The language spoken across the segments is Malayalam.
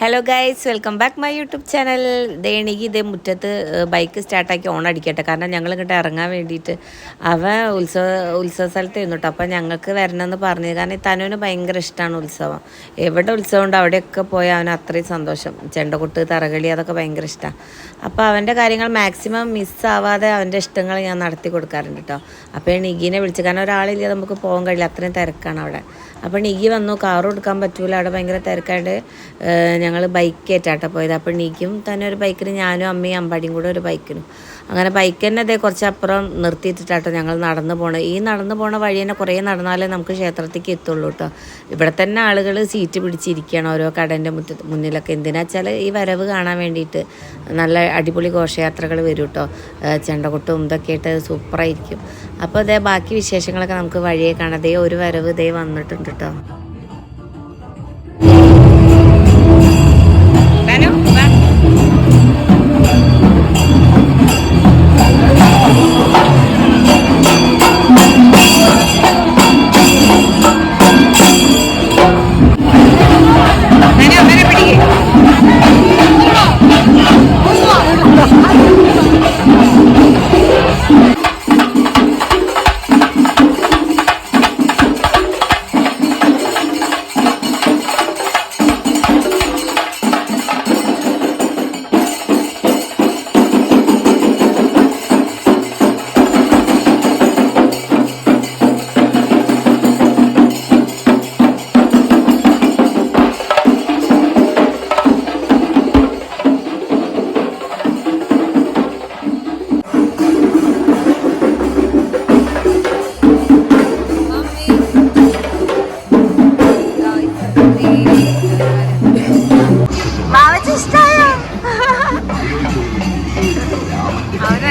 Hello guys welcome back my YouTube channel ദേണിക്ക് ഇതേ മുറ്റത്ത് ബൈക്ക് സ്റ്റാർട്ടാക്കി ഓൺ അടിക്കട്ടെ. കാരണം ഞങ്ങൾ ഇങ്ങോട്ട് ഇറങ്ങാൻ വേണ്ടിയിട്ട് അവൻ ഉത്സവ ഉത്സവ സ്ഥലത്ത് ഇരുന്നിട്ട് അപ്പം ഞങ്ങൾക്ക് വരണമെന്ന് പറഞ്ഞത് കാരണം തനുവിന് ഭയങ്കര ഇഷ്ടമാണ് ഉത്സവം. എവിടെ ഉത്സവം ഉണ്ടോ അവിടെയൊക്കെ പോയി അവന് അത്രയും സന്തോഷം. ചെണ്ടകൊട്ട് തറകളി അതൊക്കെ ഭയങ്കര ഇഷ്ടമാണ് അപ്പോൾ അവന്റെ കാര്യങ്ങൾ മാക്സിമം മിസ്സാവാതെ അവന്റെ ഇഷ്ടങ്ങൾ ഞാൻ നടത്തി കൊടുക്കാറുണ്ട് കേട്ടോ അപ്പോൾ നിഗീനെ വിളിച്ചു കാരണം ഒരാളില്ല നമുക്ക് പോകാൻ കഴിയില്ല. അത്രയും തിരക്കാണ് അവിടെ. അപ്പോൾ നിഗി വന്നു കാറ് കൊടുക്കാൻ പറ്റൂല. അവിടെ ഭയങ്കര തിരക്കായിട്ട് ഞങ്ങൾ ബൈക്ക് ഏറ്റാട്ട പോയത്. അപ്പോൾ നിഗിയും തന്നെ ഒരു ബൈക്കിന് ഞാനും അമ്മയും അമ്പാടിയും കൂടെ ഒരു ബൈക്കിനും അങ്ങനെ ബൈക്ക് തന്നെ അതേ കുറച്ചപ്പുറം നിർത്തിയിട്ടിട്ടാട്ടോ ഞങ്ങൾ നടന്നു പോണത് ഈ നടന്നു പോണ വഴി തന്നെ കുറേ നടന്നാലേ നമുക്ക് ക്ഷേത്രത്തേക്ക് എത്തുള്ളൂ കേട്ടോ ഇവിടെ തന്നെ ആളുകൾ സീറ്റ് പിടിച്ചിരിക്കുകയാണ് ഓരോ കടന്റെ മുറ്റ മുന്നിലൊക്കെ. എന്തിനാ വെച്ചാൽ ഈ വരവ് കാണാൻ വേണ്ടിയിട്ട് നല്ല അടിപൊളി ഘോഷയാത്രകൾ വരും കേട്ടോ ചെണ്ടകൊട്ടും ഇതൊക്കെ ആയിട്ട് സൂപ്പറായിരിക്കും. അപ്പോൾ അതേ ബാക്കി വിശേഷങ്ങളൊക്കെ നമുക്ക് വഴിയെ കാണാം. ദേ ഒരു വരവ് ദേ വന്നിട്ടുണ്ട് കേട്ടോ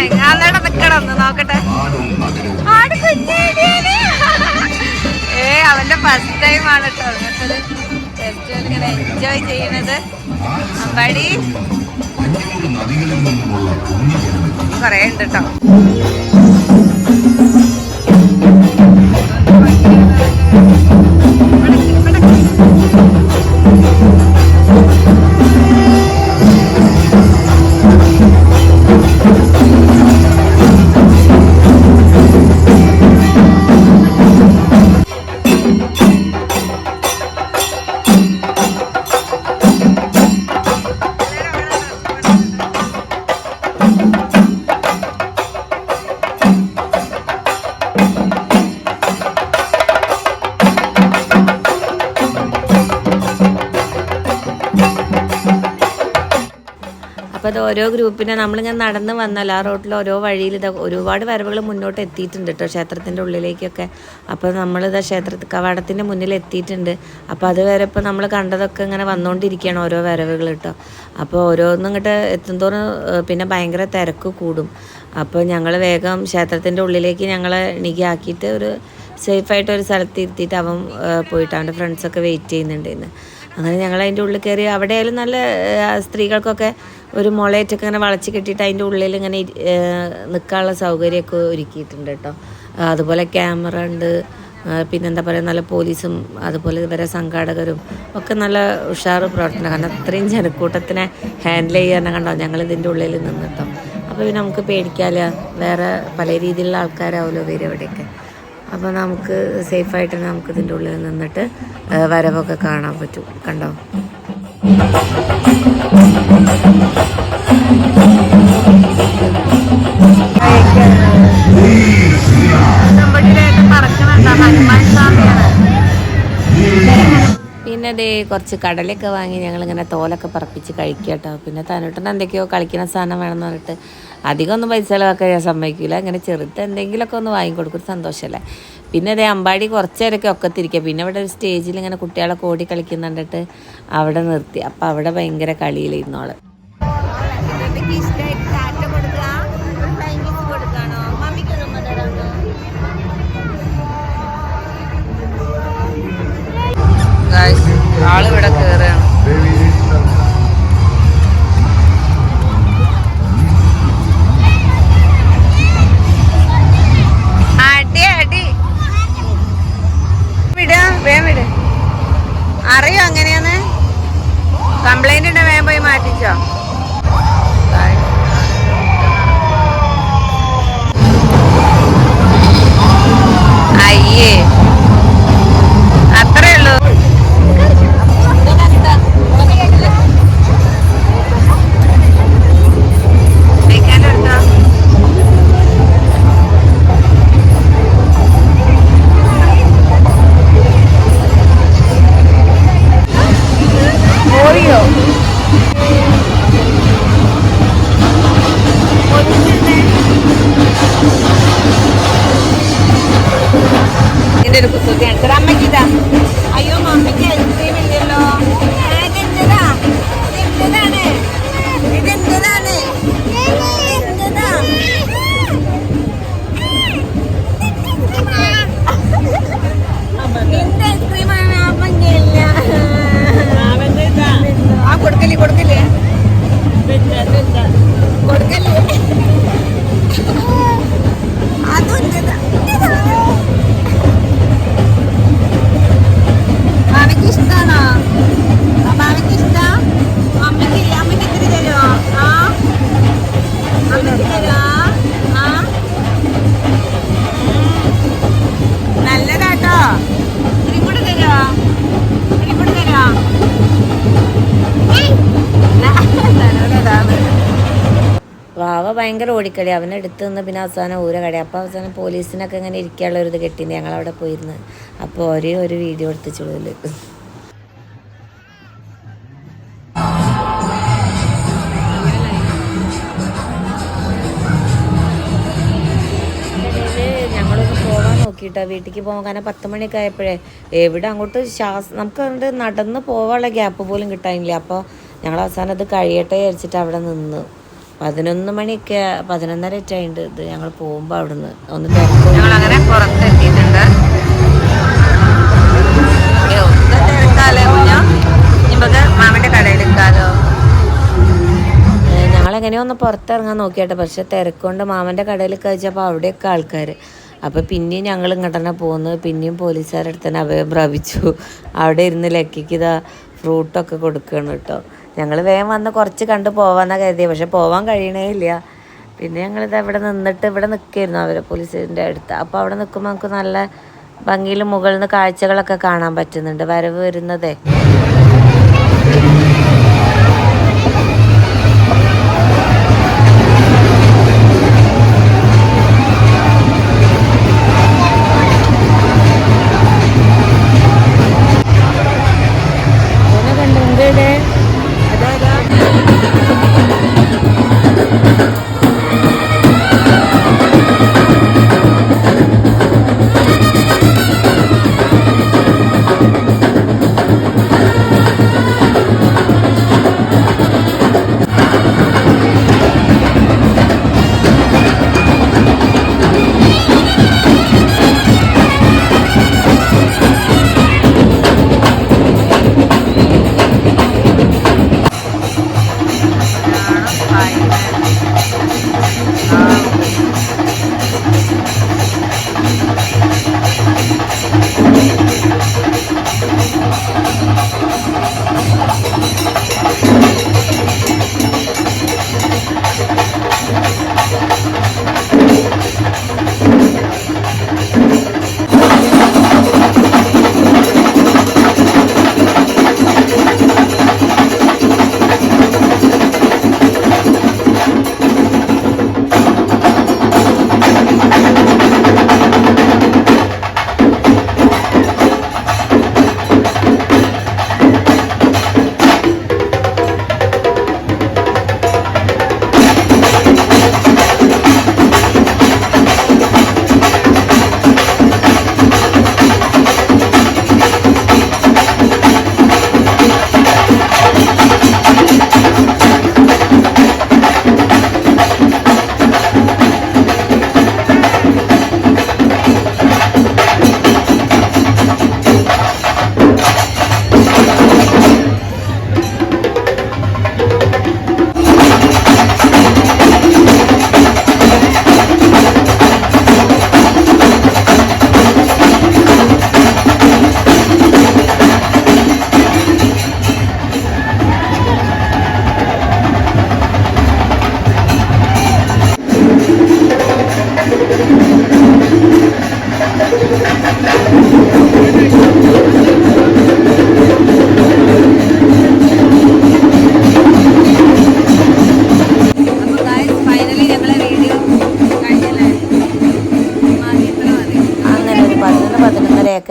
എങ്ങാതെ നിക്കണം ഒന്ന് നോക്കട്ടെ. ഏ അവന്റെ ഫസ്റ്റ് ടൈം ആണ് കേട്ടോ ഫെസ്റ്റിവൽ ഇങ്ങനെ എൻജോയ് ചെയ്യണത്. അമ്പാടി. കൊറേ ഉണ്ട് കേട്ടോ അത് ഓരോ ഗ്രൂപ്പിനെ നമ്മളിങ്ങനെ നടന്ന് വന്നാൽ ആ റോട്ടിൽ ഓരോ വഴിയിൽ ഇത് ഒരുപാട് വരവുകൾ മുന്നോട്ട് എത്തിയിട്ടുണ്ട് കേട്ടോ ക്ഷേത്രത്തിന്റെ ഉള്ളിലേക്കൊക്കെ. അപ്പോൾ നമ്മളിത് ക്ഷേത്ര കവാടത്തിന്റെ മുന്നിൽ എത്തിയിട്ടുണ്ട്. അപ്പോൾ അതുവരെ ഇപ്പോൾ നമ്മൾ കണ്ടതൊക്കെ ഇങ്ങനെ വന്നുകൊണ്ടിരിക്കുകയാണ് ഓരോ വരവുകൾ കേട്ടോ. അപ്പോൾ ഓരോന്നും ഇങ്ങോട്ട് എത്തുന്തോറും പിന്നെ ഭയങ്കര തിരക്ക് കൂടും. അപ്പോൾ ഞങ്ങൾ വേഗം ക്ഷേത്രത്തിന്റെ ഉള്ളിലേക്ക് ഞങ്ങളെ എണീക്കാക്കിയിട്ട് ഒരു സേഫായിട്ട് ഒരു സ്ഥലത്ത് ഇരുത്തിയിട്ട് അവൻ പോയിട്ട് അവന്റെ ഫ്രണ്ട്സൊക്കെ വെയിറ്റ് ചെയ്യുന്നുണ്ടായിരുന്നു അങ്ങനെ ഞങ്ങൾ അതിന്റെ ഉള്ളിൽ കയറി അവിടെയായാലും നല്ല സ്ത്രീകൾക്കൊക്കെ ഒരു മുളയറ്റൊക്കെ ഇങ്ങനെ വളച്ച് കെട്ടിയിട്ട് അതിന്റെ ഉള്ളിൽ ഇങ്ങനെ നിൽക്കാനുള്ള സൗകര്യമൊക്കെ ഒരുക്കിയിട്ടുണ്ട് കേട്ടോ. അതുപോലെ ക്യാമറ ഉണ്ട്. പിന്നെ പിന്നെന്താ പറയുക നല്ല പോലീസും അതുപോലെ ഇവരെ സംഘാടകരും ഒക്കെ നല്ല ഉഷാർ പ്രവർത്തനം. കാരണം അത്രയും ജനക്കൂട്ടത്തിനെ ഹാൻഡിൽ ചെയ്യാൻ കണ്ടോ? ഞങ്ങൾ ഇതിന്റെ ഉള്ളിൽ നിന്നിട്ടോ അപ്പോൾ പിന്നെ നമുക്ക് പേടിക്കാല്ല. വേറെ പല രീതിയിലുള്ള ആൾക്കാരാവുമല്ലോ വരും ഇവിടെയൊക്കെ. അപ്പോൾ നമുക്ക് സേഫായിട്ട് നമുക്ക് ഇതിന്റെ ഉള്ളിൽ നിന്നിട്ട് വരവൊക്കെ കാണാൻ പറ്റും. കണ്ടോ? പിന്നെ ദേ കുറച്ച് കടലൊക്കെ വാങ്ങി ഞങ്ങൾ ഞങ്ങളിങ്ങനെ തോലൊക്കെ പറപ്പിച്ച് കഴിക്കുക കേട്ടോ പിന്നെ തന്നിട്ടുണ്ട് എന്തൊക്കെയോ കളിക്കുന്ന സാധനം വേണമെന്ന് പറഞ്ഞിട്ട് അധികം ഒന്നും പൈസ ചിലവാക്കാൻ ഞാൻ സമ്മതിക്കില്ല അങ്ങനെ ചെറുത് എന്തെങ്കിലുമൊക്കെ ഒന്ന് വാങ്ങിക്കൊടുക്കും. സന്തോഷമല്ലേ പിന്നെ അതേ അമ്പാടി കുറച്ച് നേരമൊക്കെ ഒക്കത്തിരിക്കുക പിന്നെ അവിടെ ഒരു സ്റ്റേജിൽ ഇങ്ങനെ കുട്ടികളെ കോടി കളിക്കുന്നുണ്ടിട്ട് അവിടെ നിർത്തി. അപ്പം അവിടെ ഭയങ്കര കളിയിലിരുന്നോൾ ആൾ. ഇവിടെ കേറുകയാണ് ഇതിന്റെ ഒരു വാവ ഭയങ്കര ഓടിക്കളി. അവനെടുത്ത് നിന്ന് പിന്നെ അവസാനം ഊര കടി. അപ്പോൾ അവസാനം പോലീസിനൊക്കെ ഇങ്ങനെ ഇരിക്കാനുള്ള ഒരു ഇത് കെട്ടിന് ഞങ്ങളവിടെ പോയിരുന്ന്. അപ്പോൾ ഒരേ ഒരു വീഡിയോ എടുത്തിച്ചുള്ളൂ നോക്കിയിട്ടാ വീട്ടിലേക്ക് പോകാൻ കാരണം പത്ത് മണിയൊക്കെ ആയപ്പോഴേ. എവിടെ അങ്ങോട്ട് ശ്വാസം നമുക്ക് അങ്ങോട്ട് നടന്ന് പോകാനുള്ള ഗ്യാപ്പ് പോലും കിട്ടാനില്ല. അപ്പോൾ ഞങ്ങൾ അവസാനം അത് കഴിയട്ടെ വിചാരിച്ചിട്ട് അവിടെ നിന്ന്. പതിനൊന്ന് മണിയൊക്കെ പതിനൊന്നര ആയിട്ടുണ്ട് ഇത് ഞങ്ങൾ പോകുമ്പോൾ അവിടുന്ന്. ഒന്ന് ഞങ്ങൾ അങ്ങനെ പുറത്തെത്തിയിട്ടുണ്ട്. ഞങ്ങളെങ്ങനെയോ ഒന്ന് പുറത്തിറങ്ങാൻ നോക്കിയാട്ടെ. പക്ഷെ തിരക്കൊണ്ട് മാമന്റെ കടയിൽ കഴിച്ചപ്പോൾ അവിടെയൊക്കെ ആൾക്കാർ അപ്പോൾ പിന്നെയും ഞങ്ങൾ ഇങ്ങോട്ട് തന്നെ പോകുന്നു പിന്നെയും പോലീസുകാരുടെ അടുത്ത് തന്നെ അഭയം പ്രാപിച്ചു. അവിടെ ഇരുന്ന് ലക്കിക്ക് ഇതാ ഫ്രൂട്ടൊക്കെ കൊടുക്കണം കേട്ടോ. ഞങ്ങൾ വേഗം വന്ന് കുറച്ച് കണ്ട് പോവാന്നാ കരുതിയത് പക്ഷെ പോവാൻ കഴിയണേ ഇല്ല. പിന്നെ ഞങ്ങളിത് അവിടെ നിന്നിട്ട് ഇവിടെ നിൽക്കായിരുന്നു അവർ പോലീസിന്റെ അടുത്ത്. അപ്പോൾ അവിടെ നിൽക്കുമ്പോൾ നമുക്ക് നല്ല ഭംഗിയിൽ മുകളിൽ നിന്ന് കാഴ്ചകളൊക്കെ കാണാൻ പറ്റുന്നുണ്ട്. വരവ് വരുന്നതേ.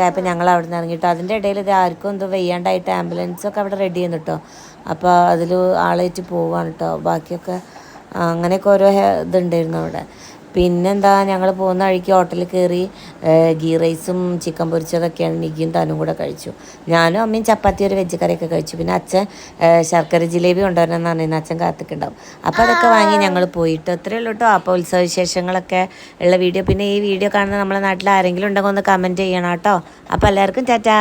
ആയപ്പോൾ ഞങ്ങൾ അവിടെ നിന്ന് ഇറങ്ങിട്ടോ. അതിന്റെ ഇടയിൽ ഇത് ആർക്കും എന്തോ വെയ്യാണ്ടായിട്ട് ആംബുലൻസൊക്കെ അവിടെ റെഡി ചെയ്യുന്നു കേട്ടോ അപ്പോൾ അതിൽ ആളേറ്റ് പോവാണ് കേട്ടോ ബാക്കിയൊക്കെ അങ്ങനെയൊക്കെ ഓരോ ഇതുണ്ടായിരുന്നു അവിടെ. പിന്നെന്താ ഞങ്ങൾ പോകുന്ന വഴിക്ക് ഹോട്ടലിൽ കയറി ഗീ റൈസും ചിക്കൻ പൊരിച്ചതൊക്കെയാണ് നിക്കിയും താനും കൂടെ കഴിച്ചു. ഞാനും അമ്മയും ചപ്പാത്തി ഒരു വെജ് കറിയൊക്കെ കഴിച്ചു. പിന്നെ അച്ഛൻ ശർക്കര ജിലേബി കൊണ്ടുവരണമെന്ന് പറഞ്ഞിരുന്നു. അച്ഛൻ കാത്തിക്കുണ്ടാവും അപ്പോൾ അതൊക്കെ വാങ്ങി ഞങ്ങൾ പോയിട്ട് അത്രയേ ഉള്ളൂ കേട്ടോ അപ്പോൾ ഉത്സവ വിശേഷങ്ങളൊക്കെ ഉള്ള വീഡിയോ. പിന്നെ ഈ വീഡിയോ കാണുന്ന നമ്മളെ നാട്ടിൽ ആരെങ്കിലും ഉണ്ടെങ്കിൽ ഒന്ന് കമന്റ് ചെയ്യണം കേട്ടോ അപ്പോൾ എല്ലാവർക്കും ടാറ്റാ.